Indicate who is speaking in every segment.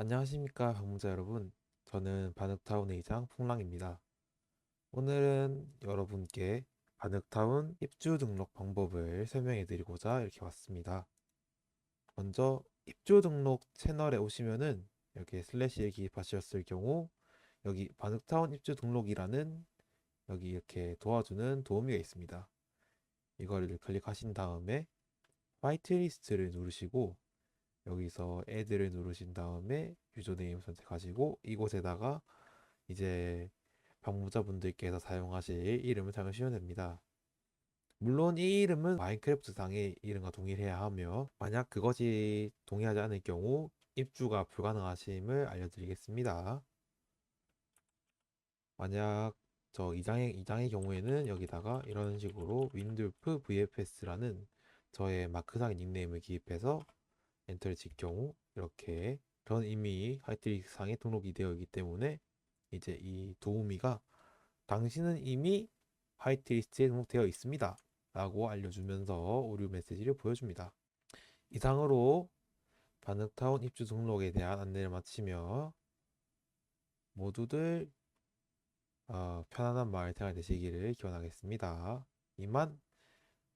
Speaker 1: 안녕하십니까 방문자 여러분. 저는 바늑타운의 이장 풍랑입니다. 오늘은 여러분께 바늑타운 입주 등록 방법을 설명해 드리고자 이렇게 왔습니다. 먼저 입주 등록 채널에 오시면은 여기 슬래시에 기입하셨을 경우 여기 바늑타운 입주 등록이라는 여기 이렇게 도와주는 도우미가 있습니다. 이거를 클릭하신 다음에 화이트리스트를 누르시고 여기서 애드를 누르신 다음에 유저네임 선택하시고 이곳에다가 이제 방문자분들께서 사용하실 이름을 사용하시면 됩니다. 물론 이 이름은 마인크래프트 상의 이름과 동일해야 하며 만약 그것이 동의하지 않을 경우 입주가 불가능하심을 알려드리겠습니다. 만약 저 2장의, 2장의 경우에는 여기다가 이런 식으로 윈돌프 VFS라는 저의 마크상의 닉네임을 기입해서 엔터를 칠 경우 이렇게 전 이미 하이트릭스 상에 등록이 되어 있기 때문에 이제 이 도우미가 당신은 이미 화이트리스트에 등록되어 있습니다. 라고 알려주면서 오류 메시지를 보여줍니다. 이상으로 바늑타운 입주 등록에 대한 안내를 마치며 모두들 어, 편안한 마을 생활 되시기를 기원하겠습니다. 이만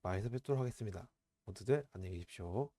Speaker 1: 마을에서 뵙도록 하겠습니다. 모두들 안녕히 계십시오